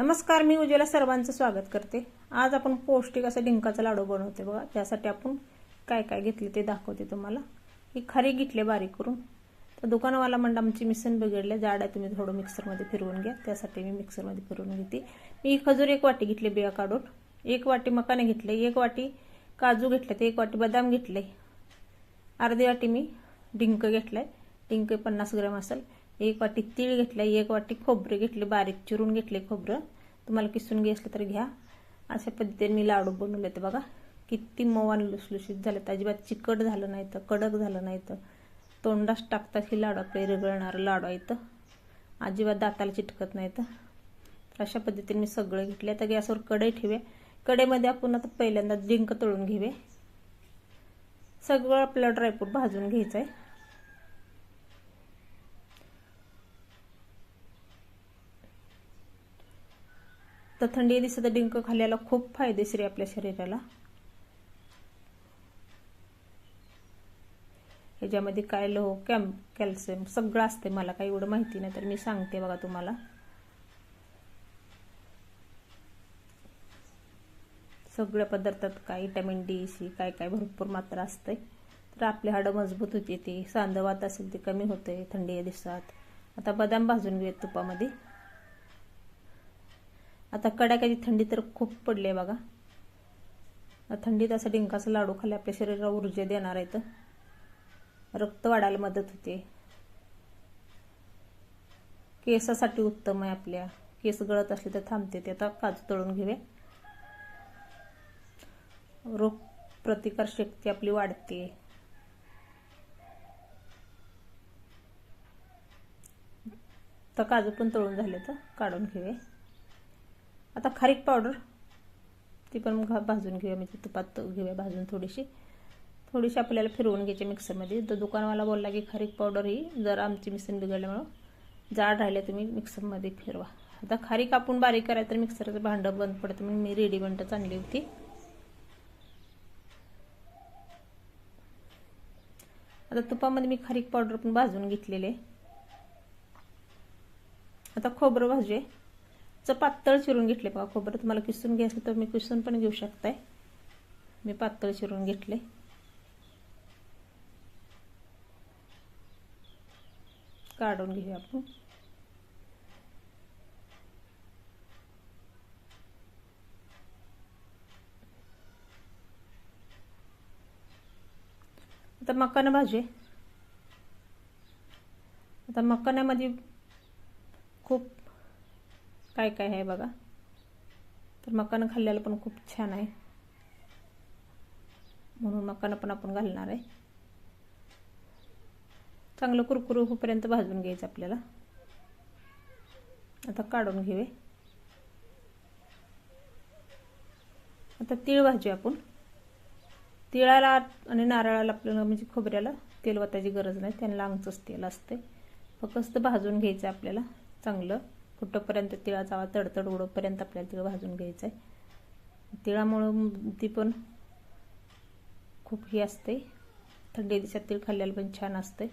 नमस्कार मी उजेला सर्वांचं स्वागत करते. आज आपण पौष्टिक असं डिंकाचा लाडू बनवते बघा. त्यासाठी आपण काय काय घेतले ते दाखवते तुम्हाला. ही खारी घेतले बारीक करून. तर दुकानवाला म्हणलं आमची मिसन बिघडले जाड आहे तुम्ही थोडं मिक्सरमध्ये फिरवून घ्या. त्यासाठी मी मिक्सरमध्ये फिरवून घेते. मी खजूर एक वाटी घेतली बिया काढून. एक वाटी मकाने घेतले एक वाटी काजू घेतले ते एक वाटी बदाम घेतले. अर्धी वाटी मी डिंक घेतलाय. डिंक पन्नास ग्रॅम असेल. एक वाटी तीळ घेतलं एक वाटी खोबरे घेतले बारीक चिरून घेतले खोबरं. तुम्हाला किसून घे तर घ्या. अशा पद्धतीने मी लाडू बनवले ते बघा. किती मवान लुसलुशीत झालं तर अजिबात चिकट झालं नाही तर कडक झालं नाही तर. तोंडास टाकतात ही लाडू आपले रगळणारं लाडू आहे तर अजिबात दाताला चिटकत नाही तर. अशा पद्धतीने मी सगळं घेतले. आता गॅसवर कढई ठेवे. कढईमध्ये आपण आता पहिल्यांदा डिंक तळून घेवे. सगळं आपलं ड्रायफ्रूट भाजून घ्यायचं आहे तर थंडी दिसत डिंक खाल्ल्याला खूप फायदेशीर आहे आपल्या शरीराला. ह्याच्यामध्ये काय लोह कॅम कॅल्शियम सगळं असते मला काही एवढं माहिती नाही तर मी सांगते बघा तुम्हाला. सगळ्या पदार्थात काय विटॅमिन डी सी काय काय भरपूर मात्रा असते तर आपली हाडं मजबूत होते ती सांधवात असेल ते कमी होते थंडी या दिवसात आता बदाम भाजून घेऊयात तुपामध्ये. आता कडाक्याची थंडी तर खूप पडली आहे बघा. थंडीत असं डिंकाचा लाडू खाल्ले आपल्या शरीराला ऊर्जा देणार आहे तर रक्त वाढायला मदत होते. केसासाठी उत्तम आहे आपल्या. केस गळत असले तर थांबते ते. आता काजू तळून घेऊया. रोग प्रतिकार शक्ती आपली वाढते. तर काजू पण तळून झाले तर काढून घेऊया. आता खारीक पावडर. ती पण भाजून घेऊया. म्हणजे तुपात घेऊया भाजून थोडीशी. थोडीशी आपल्याला फिरवून घ्यायची मिक्सरमध्ये. तर दुकानवाला बोलला की खारीक पावडर ही जर आमची मिक्सर बिघडल्यामुळं जाड राहिले तुम्ही मिक्सरमध्ये फिरवा. आता खारीक आपण बारीक करायचं तर मिक्सरचं भांडं बंद पडतं. म्हणून मी रेडीमेंटच आणली होती. आता तुपामध्ये मी खारीक पावडर पण भाजून घेतलेले आता खोबरं भाजूया. च पातळ चिरून घेतले बघा खोबरं तुम्हाला किसून घ्यायचं तर मी किसून पण घेऊ शकताय मी पातळ चिरून घेतले. काढून घेऊया आपण. आता मकानं भाजी आता मकानामध्ये खूप काय काय आहे बघा. तर मकानं खाल्ल्याला पण खूप छान आहे. म्हणून मकानं पण आपण घालणार आहे. चांगलं कुरकुरू होईपर्यंत भाजून घ्यायचं आपल्याला. आता काढून घेऊया. आता तीळ भाजू आपण. तिळाला आणि नारळाला आपल्याला म्हणजे खोबऱ्याला तेल वतायची गरज नाही. त्यांना लांगचंच तेल असते फक्त भाजून घ्यायचं आपल्याला चांगलं. कुठंपर्यंत तिळाचा आवाज तडतड उडोपर्यंत आपल्याला तिळ भाजून घ्यायचं आहे तिळामुळं ती पण खूप ही असते. थंडी दिवसात तीळ खाल्ल्याला पण छान असते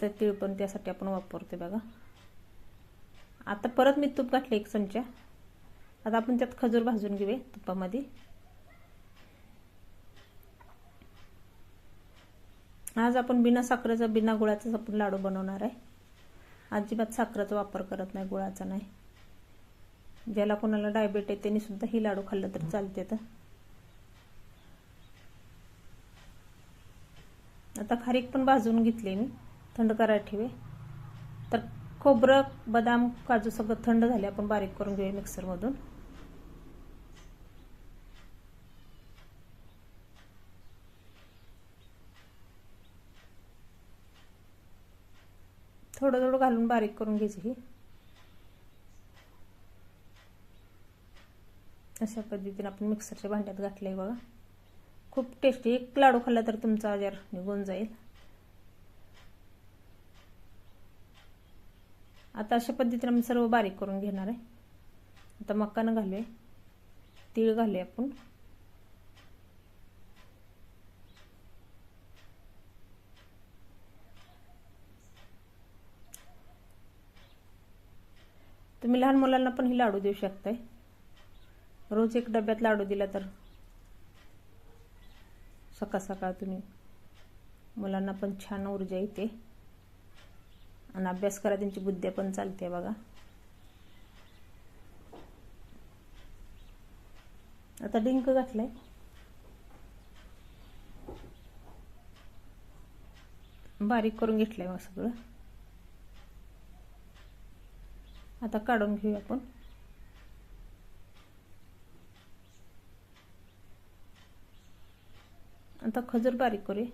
तर तीळ पण त्यासाठी आपण वापरते बघा. आता परत मी तूप घातलं एक चमचा. आता आपण त्यात खजूर भाजून घेऊया तुपामध्ये. आज आपण बिना साखरेचा बिना गुळाचाच आपण लाडू बनवणार आहे. अजिबात साखरेचा वापर करत नाही गुळाचा नाही. ज्याला कोणाला डायबेट आहे त्यांनी सुद्धा ही लाडू खाल्लं तर चालते तर आता खारीक पण भाजून घेतले मी थंड करायला ठेवे तर खोबरं बदाम काजू सगळं थंड झाले आपण बारीक करून घेऊया मिक्सरमधून थोडं थोडं घालून बारीक करून घ्यायची ही. अशा पद्धतीने आपण मिक्सरच्या भांड्यात घातलंय बघा. खूप टेस्टी एक लाडू खाल्ला तर तुमचा आजार निघून जाईल. आता अशा पद्धतीने आपण सर्व बारीक करून घेणार आहे. आता मकानं घालूया. तीळ घालूया आपण. तुम्ही लहान मुलांना पण ही लाडू देऊ शकताय. रोज एक डब्यात लाडू दिला तर सकाळ सकाळ तुम्ही मुलांना पण छान ऊर्जा येते. आणि अभ्यास करा त्यांची बुद्धी पण चालते बघा. आता डिंक घातलाय. बारीक करून घेतलंय मग सगळं. आता काढून घेऊया आपण. आता खजूर बारीक करूया.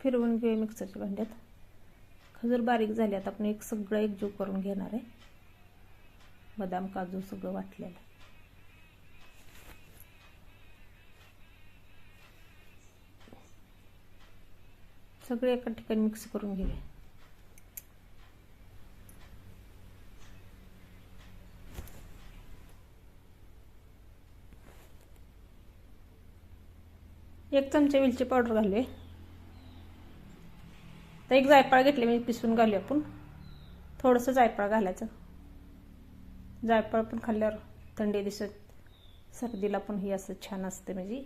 फिरवून घेऊया मिक्सरच्या भांड्यात. खजूर बारीक झाले आता आपण एक सगळं एकजीव करून घेणार आहे. बदाम काजू सगळं वाटलेलं. सगळे एका ठिकाणी मिक्स करून घेऊया. एक चमचा वेलची पावडर घालूया. तर एक जायफळ घेतले म्हणजे पिसून घालू आपण. थोडंसं जायफळ घालायचं. जायफळ पण खाल्ल्यावर थंडी दिसत. सर्दीला पण ही असं छान असते म्हणजे.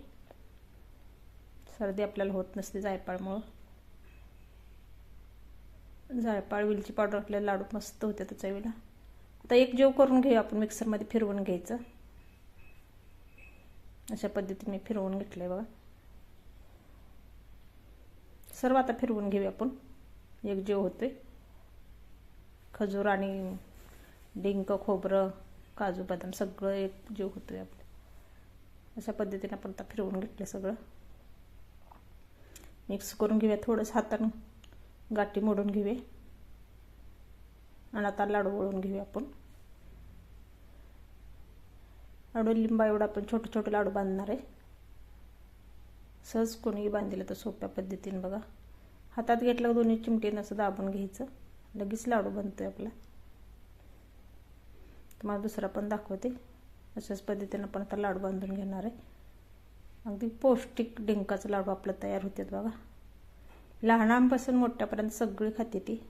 सर्दी आपल्याला होत नसते जायफळमुळं. जायफळ वेलची पावडर आपल्याला लाडू मस्त होते त्याच्या वेळेला आता एक जेव करून घेऊ आपण मिक्सरमध्ये फिरवून घ्यायचं. अशा पद्धतीने मी फिरवून घेतलं आहे बघा. सर्व आता फिरवून घेऊया आपण. एक जेव होतोय. खजूर आणि डिंक खोबरं काजू बदाम सगळं एक जीव होतोय आपलं. अशा पद्धतीने आपण आता फिरवून घेतलं सगळं. मिक्स करून घेऊया थोडंसं हातानं. गाठी मोडून घेऊया. आणि आता लाडू वळून घेऊया आपण. लाडू लिंबा एवढा आपण छोटे छोटे लाडू बांधणार आहे. सहज कोणीही बांधलेलं तर सोप्या पद्धतीने बघा. हातात घेतलं दोन्ही चिमटीनं असं दाबून घ्यायचं. लगेच लाडू बनतो आहे आपला. तुम्हाला दुसरा पण दाखवते. अशाच पद्धतीनं पण आता लाडू बांधून घेणार आहे. अगदी पौष्टिक डिंकाचं लाडू आपलं तयार होतात बघा. लहानांपासून मोठ्यापर्यंत सगळी खाते ती.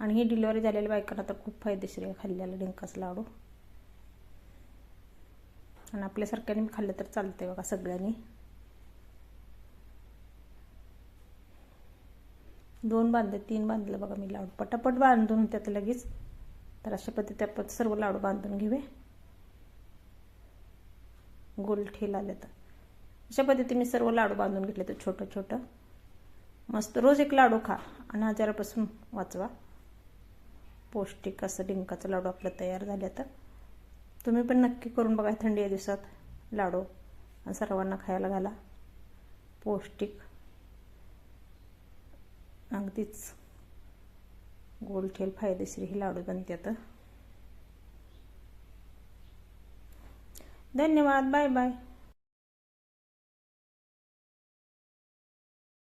आणि ही डिलिव्हरी झालेल्या बायकांना तर खूप फायदेशीर आहे खाल्लेलं डिंकाच लाडू. आणि आपल्यासारख्याने खाल्लं तर चालतंय बघा सगळ्यांनी. दोन बांधले तीन बांधलं बघा मी लाडू. पटापट बांधून होत्यात लगेच. तर अशा पद्धती आपण सर्व लाडू बांधून घेऊया. गोल ठेल आले तर अशा पद्धतीने मी सर्व लाडू बांधून घेतले तर छोटं छोटं. मस्त रोज एक लाडू खा आणि आजारापासून वाचवा. पौष्टिक असं डिंकाचं लाडू आपलं तयार झालं तर तुम्ही पण नक्की करून बघा थंडी या दिवसात लाडू. आणि सर्वांना खायला घाला. पौष्टिक. अगदीच गोल ठेल फायदेशीर ही लाडू बनतात धन्यवाद बाय बाय.